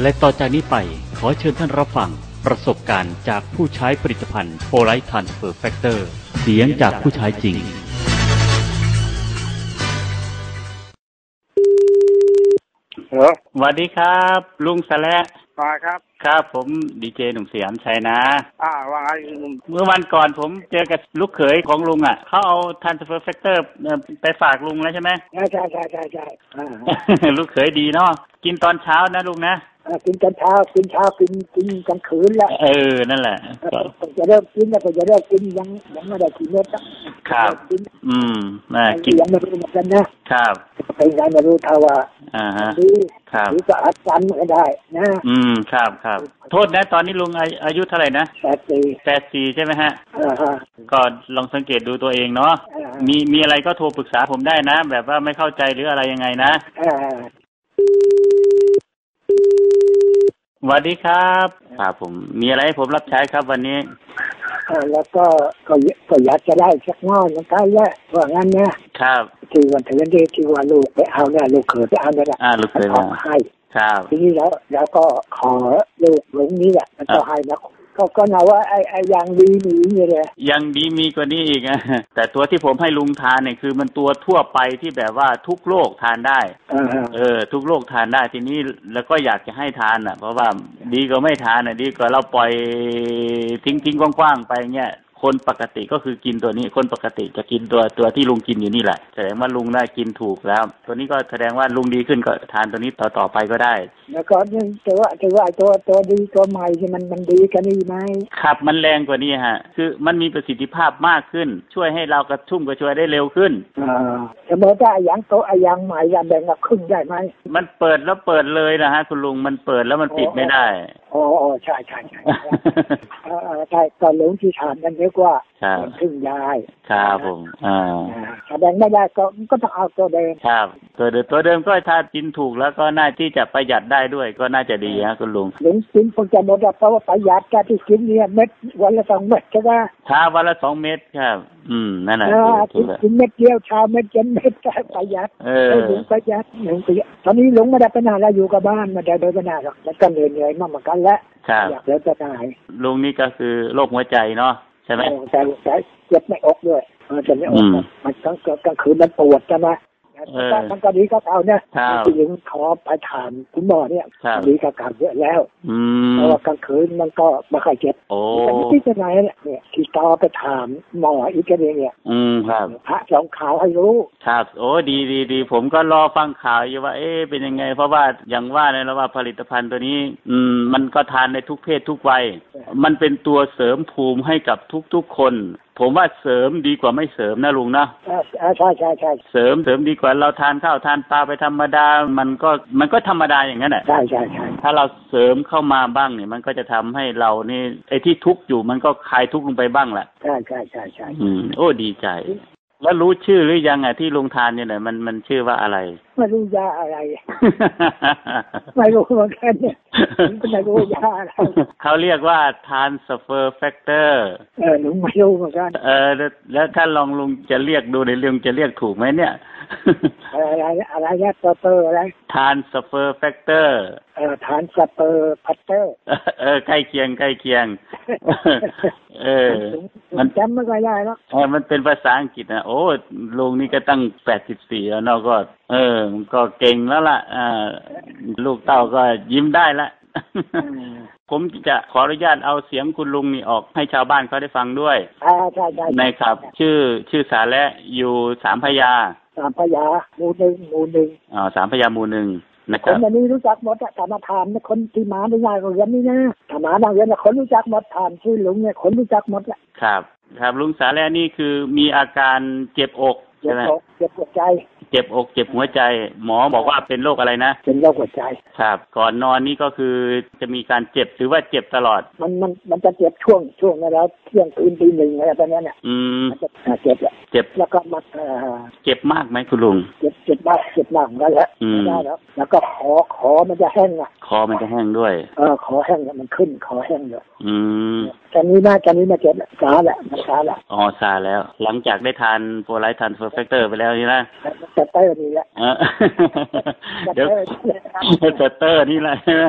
และต่อจากนี้ไปขอเชิญท่านรับฟังประสบการณ์จากผู้ใช้ผลิตภัณฑ์โพไลทันเฟอร์แฟกเตอร์เสียงจากผู้ใช้จริงเหรอสวัสดีครับ ลุงสะและ มาครับ ครับผมดีเจหนุ่มสยามชัยนะ อ่าว่าไงหนุ่มเมื่อวันก่อนผมเจอกับลูกเขยของลุงอะเขาเอาทันเฟอร์แฟกเตอร์ไปฝากลุงแล้วใช่ไหม ใช่ใช่ใช่ใช่ใช่อ่าลูกเขยดีเนาะกินตอนเช้านะลุงนะอ่ากินกันเช้ากินเช้ากินกินกลางคืนแล้วเออนั่นแหละ ก็ผมจะเริ่มกินแล้วก็จะเริ่มกินยังยังไม่ได้กินเม็ดนะครับ กินอืมน่ากินยังไม่รู้เหมือนกันนะครับเป็นไงไม่รู้ถ้าว่า อ่าฮะดีครับ หรือจะอัดกันก็ได้นะอืมครับครับ โทษนะ ตอนนี้ลุงอาอายุเท่าไหร่นะแปดสี่แปดสี่ใช่ไหมฮะ อ่าฮะ ก็ลองสังเกตดูตัวเองเนาะอ่ามี มีมีอะไรก็โทรปรึกษาผมได้นะ แบบว่าไม่เข้าใจหรืออะไรยังไงนะอ่า สวัสดีครับ ครับผมมีอะไรให้ผมรับใช้ครับวันนี้อ่า แล้วก็ก็ก็อยากจะได้สักน้อยเหมือนกันแหละว่างั้นนะครับที่วันเถือนดีที่ว่าลูกไปเอาเนี่ยลูกเขยไปเอาเนี่ยแหละอ่าลูกเคยเอามามาให้ครับทีนี้แล้วแล้วก็ขอลูกหลงนี้แหละมันก็อะให้นะ ก็ก็นาว่าไอ้ไอ้อย่างดีหนีนี่เลยยังดีมีกว่านี้อีกอะแต่ตัวที่ผมให้ลุงทานเนี่ยคือมันตัวทั่วไปที่แบบว่าทุกโรคทานได้ อ่าเออ ทุกโรคทานได้ทีนี้แล้วก็อยากจะให้ทานอะ เพราะว่าดีกว่าไม่ทานอะดีกว่าเราปล่อยทิ้งทิ้งๆกว้างๆไปเงี้ย คนปกติก็คือกินตัวนี้คนปกติจะกินตัวตัวที่ลุงกินอยู่นี่แหละ แสดงว่าลุงได้กินถูกแล้ว ตัวนี้ก็แสดงว่าลุงดีขึ้นก็ทานตัวนี้ต่อต่อไปก็ได้ แล้วก็นี่แต่ว่าแต่ว่าไอ้ตัวตัวดีตัวใหม่ที่มันมันดีกันนี่ไหมครับมันแรงกว่านี้ฮะ คือมันมีประสิทธิภาพมากขึ้น ช่วยให้เรากระชุ่มกระชวยได้เร็วขึ้นอ่าสมมติว่าไอ้อย่างโตวไอ้อย่างใหม่จะแบ่งกับครึ่งได้ไหมมันเปิดแล้วเปิดเลยนะฮะ คุณลุงมันเปิดแล้วมันปิดไม่ได้อ๋ออ๋อใช่ใช่ใช่เออเออใช่ตอนหลงที่ถามกันเยอะกว่าครับมันครึ่งได้ครับผมอ่าอ่าถ้าแบ่งไม่ได้ก็ก็ต้องเอาตัวเดิมครับตัวเดิมตัวเดิมก็ถ้ากินถูกแล้วก็น่าที่จะประหยัดได้ด้วยก็น่าจะดีฮะคุณลุงหลงกินคงจะหมดอะเพราะว่าประหยัดการที่กินเนี่ยเม็ดวันละสองเม็ดใช่ไหมถ้าวันละสองเม็ดครับ อืมนั่นแหละอ่าถูกิกนแล้วกินเม็ดเดียวเช้าเม็ดเย็นเม็ดก็ประหยัดเออหลงประหยัดหลงประหยัดตอนนี้หลงไม่ได้ไปไหนแล้วอยู่กับบ้านไม่ได้เดินไปไหนหรอกแล้วก็เหนื่อยเหนื่อยๆมากเหมือนกันแล้วครับอยากเดินไปไหนลุงนี่ก็คือโรคหัวใจเนาะ ใช่ไหมแต่แต่เจ็บไม่อกด้วยเออเจ็บไม่อกอืมมันกลางกลางคืนมันปวดใช่ไหม เออแต่มันก็ดีก็เก่าเนี่ยครับที่หญิงขอไปถามคุณหมอเนี่ยครับดีก็ก่าเยอะแล้วเพราะว่ากลางคืนมันก็ไม่ค่อยเจ็บแต่ที่จะไหนเนี่ยเนี่ยที่ต่อไปถามหมออีกทีเนี่ยอืมครับพระสองขาวให้รู้ครับโอ้ดีดีดีผมก็รอฟังข่าวอยู่ว่า เอ๊ะเป็นยังไง เพราะว่าอย่างว่าเนี่ยแล้วว่าผลิตภัณฑ์ตัวนี้ อืม มันก็ทานในทุกเพศทุกวัย มันเป็นตัวเสริมภูมิให้กับทุกๆคน ผมว่าเสริมดีกว่าไม่เสริมนะลุงนะอ่าอ่าใช่ใช่ใช่เสริมเสริมดีกว่าเราทานข้าวทานปลาไปธรรมดา มันก็มันก็ธรรมดาอย่างนั้นแหละใช่ใช่ใช่ถ้าเราเสริมเข้ามาบ้างเนี่ย มันก็จะทำให้เรานี่ไอ้ที่ทุกข์อยู่มันก็คลายทุกข์ลงไปบ้างแหละใช่ใช่ใช่ใช่อืมโอ้ดีใจ แล้วรู้ชื่อหรือยังอะที่ลุงทานเนี่ยน่ะมันมันชื่อว่าอะไรไม่รู้ยาอะไรไม่รู้เหมือนกันเนี่ยไม่รู้ยาอะไรเขาเรียกว่าทานสเฟอร์แฟกเตอร์เออหนูไม่รู้เหมือนกันเออแล้วแล้วถ้าลองลุงจะเรียกดูในเรื่องจะเรียกถูกไหมเนี่ย อะไรอะไรนะสเปอร์อะไรทานสเฟอร์แฟกเตอร์เออฐานสเปอร์พัตเตอร์ เออใกล้เคียงใกล้เคียง เออ มันจำไม่ค่อยได้หรอกเออมันเป็นภาษาอังกฤษนะโอ้ลุงนี่ก็ตั้งแปดสิบสี่แล้วเนาะก็ เออก็เก่งแล้วล่ะอ่าลูกเต้าก็ยิ้มได้ละผมจะขออนุญาตเอาเสียงคุณลุงนี่ออกให้ชาวบ้านเขาได้ฟังด้วยอ่าใช่ใช่นะครับ ชื่อชื่อสาและอยู่สามพยา สามพยาหมู่หนึ่งหมู่หนึ่งอ่าสามพยาหมู่หนึ่งนะคครันบอันนี้รู้จักหมดอะแต่มาถามคนที่มาในงานโรงเรียนนี่นะถ้ามาบางเรียนน่ะคนรู้จักหมดถามชื่อลุงเนี่ยคนรู้จักหมดแหละครับ ครับลุงสาและนี่คือมีอาการเจ็บอกเจ็ใช่บไหมอกเจ็บหัวใจ เจ็บอกเจ็บหัวใจ หมอบอกว่าเป็นโรคอะไรนะ เป็นโรคหัวใจ ครับ ก่อนนอนนี่ก็คือจะมีการเจ็บหรือว่าเจ็บตลอด มันมันมันจะเจ็บช่วงช่วงแล้วเที่ยงคืนตีหนึ่งอะไรประมาณเนี้ยอืมมันจะอ่าเจ็บแหละ เจ็บแล้วก็มาเอ่อเจ็บมากไหมคุณลุงเจ็บเจ็บมากเจ็บมากเหมือนกันแหละอืมไม่ได้แล้วแล้วก็ขอขอมันจะแห้งอะขออมันจะแห้งด้วย เออคอแห้งเนี่ยมันขึ้นคอแห้งเลยอืมแค่นี้นะแค่นี้มาเจ็บซาแหละมันซาแหละอ๋อซาแล้ว หลังจากได้ทานโฟไลท์ทานเฟอร์เฟกเตอร์ไปแล้วนี่นะจะเตอร์นี่แหละเออเดี๋ยวเตอร์เตอร์นี่แหละใช่ไหม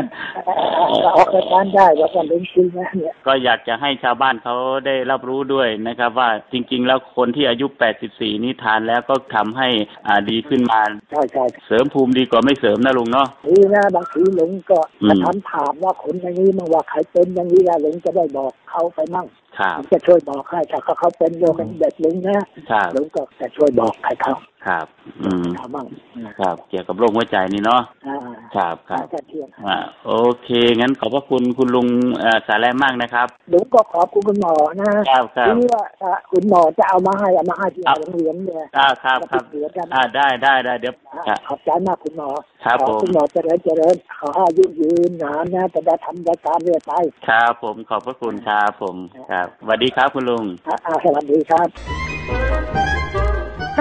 ออกรายการได้ว่ากันเล่นจริงนะเนี่ยก็อยากจะให้ชาวบ้านเขาได้รับรู้ด้วยนะครับ ว่าจริง ๆ แล้วคนที่อายุ84นี้ทานแล้วก็ทำให้อ่าดีขึ้นมาใช่ใช่เสริมภูมิดีกว่าไม่เสริมนะลุงเนาะนี่นะบางทีหลงก็อืมมาถามถามว่าคนอย่างนี้มั่งว่าใครเป็นอย่างนี้นะหลงจะได้บอกเขาไปมั่ง ครับจะช่วยบอกให้ถ้าเขาเขาเป็นโยมเป็นเด็กหลงนะครับหลงก็จะช่วยบอกให้เขาครับ อืมเขามั่งนะครับ เกี่ยวกับโรคหัวใจนี่เนาะอ่าครับครับจะเที่ยงอ่าโอเค งั้นขอบพระคุณคุณลุงเอ่อสาแรมมากนะครับหลงก็ขอบคุณคุณหมอนะครับครับที่ว่าอ่าคุณหมอจะเอามาให้เอามาให้ที่โรงเรียนเนี่ยอ่าครับครับจะไปเสียกันอ่าได้ได้ได้เดี๋ยวครับขอบใจมากคุณหมอครับขอผมคุณหมอเจริญเจริญขออายุยืนนานนะจะได้ทำรายการเรื่อยไปครับผมขอบพระคุณครับผมครับสวัสดีครับคุณลุงอ่าอ่าสวัสดีครับ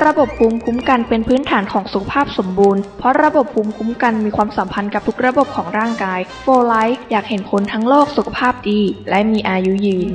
ระบบภูมิคุ้มกันเป็นพื้นฐานของสุขภาพสมบูรณ์ เพราะระบบภูมิคุ้มกันมีความสัมพันธ์กับทุกระบบของร่างกาย โฟไลท์อยากเห็นคนทั้งโลกสุขภาพดี และมีอายุยืน